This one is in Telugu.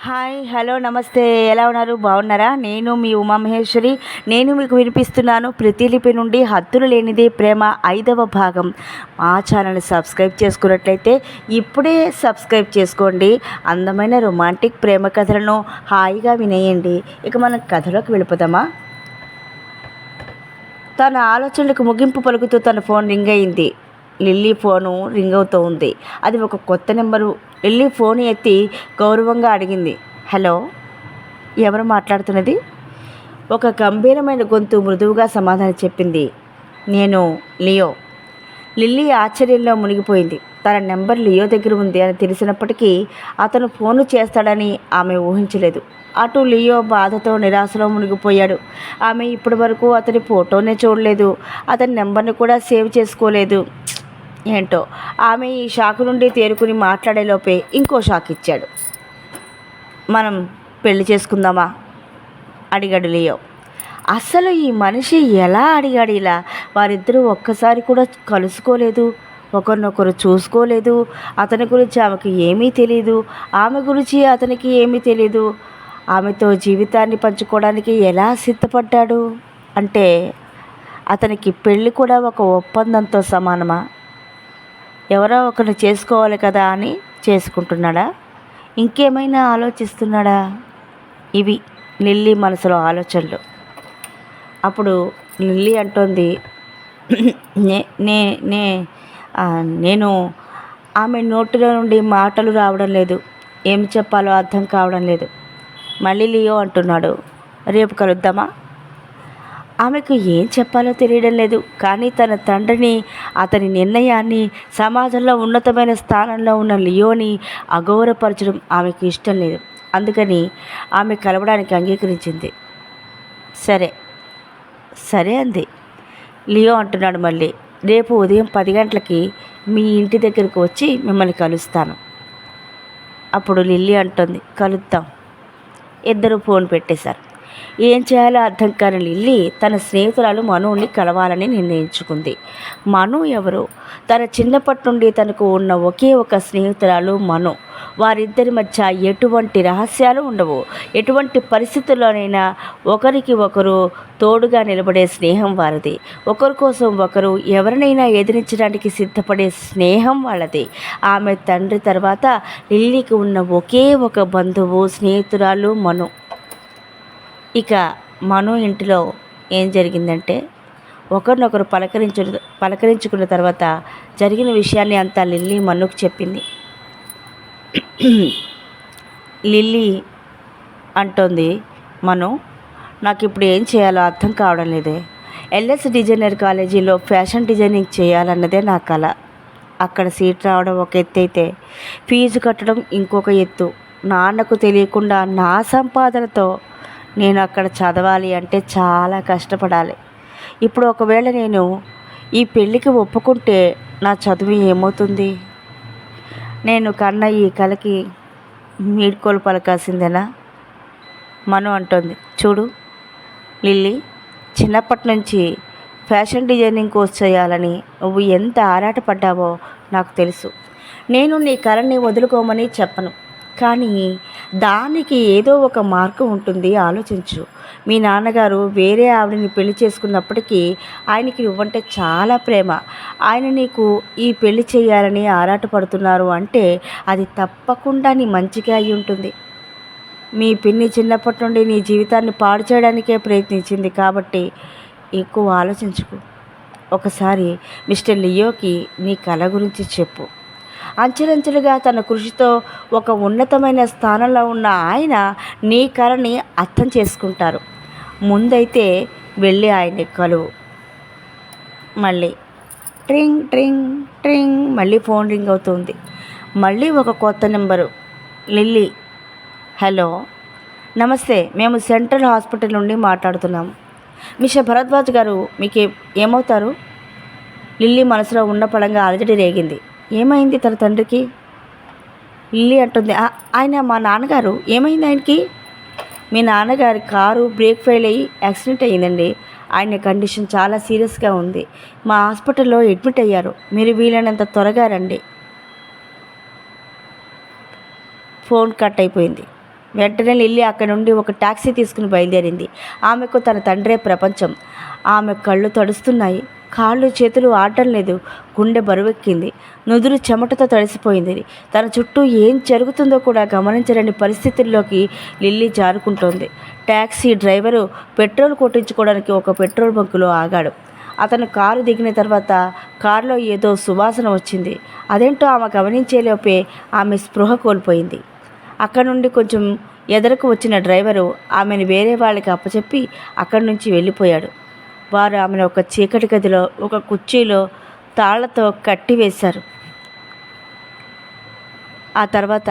హాయ్ హలో నమస్తే. ఎలా ఉన్నారు? బాగున్నారా? నేను మీ ఉమామహేశ్వరి నేను మీకు వినిపిస్తున్నాను ప్రతిలిపి నుండి హద్దులు లేనిదే ప్రేమ ఐదవ భాగం. మా ఛానల్ని సబ్స్క్రైబ్ చేసుకున్నట్లయితే ఇప్పుడే సబ్స్క్రైబ్ చేసుకోండి. అందమైన రొమాంటిక్ ప్రేమ కథలను హాయిగా వినేయండి. ఇక మనం కథలోకి వెళ్ళిపోదామా? తన ఆలోచనలకు ముగింపు పలుకుతూ తన ఫోన్ రింగ్ అయింది. లిల్లీ ఫోను రింగ్ అవుతూ ఉంది. అది ఒక కొత్త నెంబరు. లిల్లీ ఫోన్ ఎత్తి గౌరవంగా అడిగింది. హలో ఎవరు మాట్లాడుతున్నది? ఒక గంభీరమైన గొంతు మృదువుగా సమాధానం చెప్పింది. నేను లియో. లిల్లీ ఆశ్చర్యంలో మునిగిపోయింది. తన నెంబర్ లియో దగ్గర ఉంది అని తెలిసినప్పటికీ అతను ఫోను చేస్తాడని ఆమె ఊహించలేదు. అటు లియో బాధతో నిరాశలో మునిగిపోయాడు. ఆమె ఇప్పటి వరకు అతని ఫోటోనే చూడలేదు. అతని నెంబర్ని కూడా సేవ్ చేసుకోలేదు. ఏంటో? ఆమె ఈ షాక్ నుండి తేరుకుని మాట్లాడేలోపే ఇంకో షాక్ ఇచ్చాడు. మనం పెళ్ళి చేసుకుందామా? అడిగాడు లియో. అసలు ఈ మనిషి ఎలా అడిగాడు ఇలా? వారిద్దరూ ఒక్కసారి కూడా కలుసుకోలేదు ఒకరినొకరు చూసుకోలేదు. అతని గురించి ఆమెకు ఏమీ తెలియదు ఆమె గురించి అతనికి ఏమీ తెలియదు ఆమెతో జీవితాన్ని పంచుకోవడానికి ఎలా సిద్ధపడ్డాడు? అంటే అతనికి పెళ్ళి కూడా ఒక ఒప్పందంతో సమానమా? ఎవరో ఒకరిని చేసుకోవాలి కదా అని చేసుకుంటున్నాడా? ఇంకేమైనా ఆలోచిస్తున్నాడా? ఇవి లిల్లీ మనసులో ఆలోచనలు. అప్పుడు లిల్లీ అంటోంది నే నే నే నేను ఆమె నోటిలో నుండి మాటలు రావడం లేదు. ఏం చెప్పాలో అర్థం కావడం లేదు. మళ్ళీ లియో అంటున్నాడు రేపు కలుద్దామా? ఆమెకు ఏం చెప్పాలో తెలియడం లేదు. కానీ తన తండ్రిని అతని నిర్ణయాన్ని సమాజంలో ఉన్నతమైన స్థానంలో ఉన్న లియోని అగౌరవపరచడం ఆమెకు ఇష్టం లేదు. అందుకని ఆమె కలవడానికి అంగీకరించింది. సరే సరే అంది. లియో అంటున్నాడు మళ్ళీ. రేపు ఉదయం పది గంటలకి మీ ఇంటి దగ్గరకు వచ్చి మిమ్మల్ని కలుస్తాను. అప్పుడు లిల్లీ అంటుంది. కలుద్దాం. ఇద్దరు ఫోన్ పెట్టేశారు. ఏం చేయాలో అర్థం కాని లిల్లీ తన స్నేహితురాలు మనువుని కలవాలని నిర్ణయించుకుంది. మను ఎవరు? తన చిన్నప్పటి నుండి తనకు ఉన్న ఒకే ఒక స్నేహితురాలు మను. వారిద్దరి మధ్య ఎటువంటి రహస్యాలు ఉండవు. ఎటువంటి పరిస్థితుల్లోనైనా ఒకరికి ఒకరు తోడుగా నిలబడే స్నేహం వారిది. ఒకరి కోసం ఒకరు ఎవరినైనా ఎదిరించడానికి సిద్ధపడే స్నేహం వాళ్ళది. ఆమె తండ్రి తర్వాత లిల్లీకి ఉన్న ఒకే ఒక బంధువు స్నేహితురాలు మను. ఇక మను ఇంటిలో ఏం జరిగిందంటే ఒకరినొకరు పలకరించు పలకరించుకున్న తర్వాత జరిగిన విషయాన్ని అంతా లిల్లీ మన్నుకు చెప్పింది. లిల్లీ అంటోంది మను నాకు ఇప్పుడు ఏం చేయాలో అర్థం కావడం లేదే. ఎల్ఎస్ డిజైనర్ కాలేజీలో ఫ్యాషన్ డిజైనింగ్ చేయాలన్నదే నా కళ అక్కడ సీట్ రావడం ఒక ఎత్తు అయితే ఫీజు కట్టడం ఇంకొక ఎత్తు. నాన్నకు తెలియకుండా నా సంపాదనతో నేను అక్కడ చదవాలి అంటే చాలా కష్టపడాలి. ఇప్పుడు ఒకవేళ నేను ఈ పెళ్ళికి ఒప్పుకుంటే నా చదువు ఏమవుతుంది? నేను కన్న ఈ కలకి మీడ్కోలు పలకాల్సిందేనా? మను అంటుంది. చూడు లిల్లీ చిన్నప్పటి నుంచి ఫ్యాషన్ డిజైనింగ్ కోర్స్ చేయాలని నువ్వు ఎంత ఆరాటపడ్డావో నాకు తెలుసు. నేను నీ కళని వదులుకోమని చెప్పను. కానీ దానికి ఏదో ఒక మార్గం ఉంటుంది ఆలోచించు. మీ నాన్నగారు వేరే ఆవిడని పెళ్ళి చేసుకున్నప్పటికీ ఆయనకి నువ్వంటే చాలా ప్రేమ. ఆయన నీకు ఈ పెళ్ళి చేయాలని ఆరాటపడుతున్నారు అంటే అది తప్పకుండా నీ మంచిగా అయి ఉంటుంది. మీ పిన్ని చిన్నప్పటి నుండి నీ జీవితాన్ని పాడు చేయడానికే ప్రయత్నించింది కాబట్టి ఎక్కువ ఆలోచించుకు. ఒకసారి మిస్టర్ లియోకి నీ కళ గురించి చెప్పు. అంచెలంచెలుగా తన కృషితో ఒక ఉన్నతమైన స్థానంలో ఉన్న ఆయన నీ కళని అర్థం చేసుకుంటారు. ముందైతే వెళ్ళి ఆయన్ని కలువు. మళ్ళీ ట్రింగ్ ట్రింగ్ ట్రింగ్ మళ్ళీ ఫోన్ రింగ్ అవుతుంది. మళ్ళీ ఒక కొత్త నెంబరు. Lily hello. నమస్తే మేము సెంట్రల్ హాస్పిటల్ నుండి మాట్లాడుతున్నాం. మిస్టర్ భరద్వాజ్ గారు మీకు ఏమవుతారు? లిల్లీ మనసులో ఉన్న పడంగా అలజడి రేగింది. ఏమైంది తన తండ్రికి? లిల్లీ అంటుంది. ఆయన మా నాన్నగారు. ఏమైంది ఆయనకి? మీ నాన్నగారి కారు బ్రేక్ ఫెయిల్ అయ్యి యాక్సిడెంట్ అయ్యిందండి. ఆయన కండిషన్ చాలా సీరియస్గా ఉంది. మా హాస్పిటల్లో అడ్మిట్ అయ్యారు. మీరు వీలైనంత త్వరగా రండి. ఫోన్ కట్ అయిపోయింది. వెంటనే లిల్లీ అక్కడి నుండి ఒక టాక్సీ తీసుకుని బయలుదేరింది. ఆమెకు తన తండ్రే ప్రపంచం. ఆమె కళ్ళు తడుస్తున్నాయి. కాళ్ళు చేతులు ఆడటం లేదు. గుండె బరువెక్కింది. నుదురు చెమటతో తడిసిపోయింది. తన చుట్టూ ఏం జరుగుతుందో కూడా గమనించలేని పరిస్థితుల్లోకి లిల్లీ జారుకుంటోంది. ట్యాక్సీ డ్రైవరు పెట్రోల్ కొట్టించుకోవడానికి ఒక పెట్రోల్ బంకులో ఆగాడు. అతను కారు దిగిన తర్వాత కారులో ఏదో సువాసన వచ్చింది. అదేంటో ఆమె గమనించేలోపే ఆమె స్పృహ కోల్పోయింది. అక్కడ నుండి కొంచెం ఎదరకు వచ్చిన డ్రైవరు ఆమెను వేరే వాళ్ళకి అప్పచెప్పి అక్కడి నుంచి వెళ్ళిపోయాడు. వారు ఆమెను ఒక చీకటి గదిలో ఒక కుర్చీలో తాళ్ళతో కట్టివేశారు. ఆ తర్వాత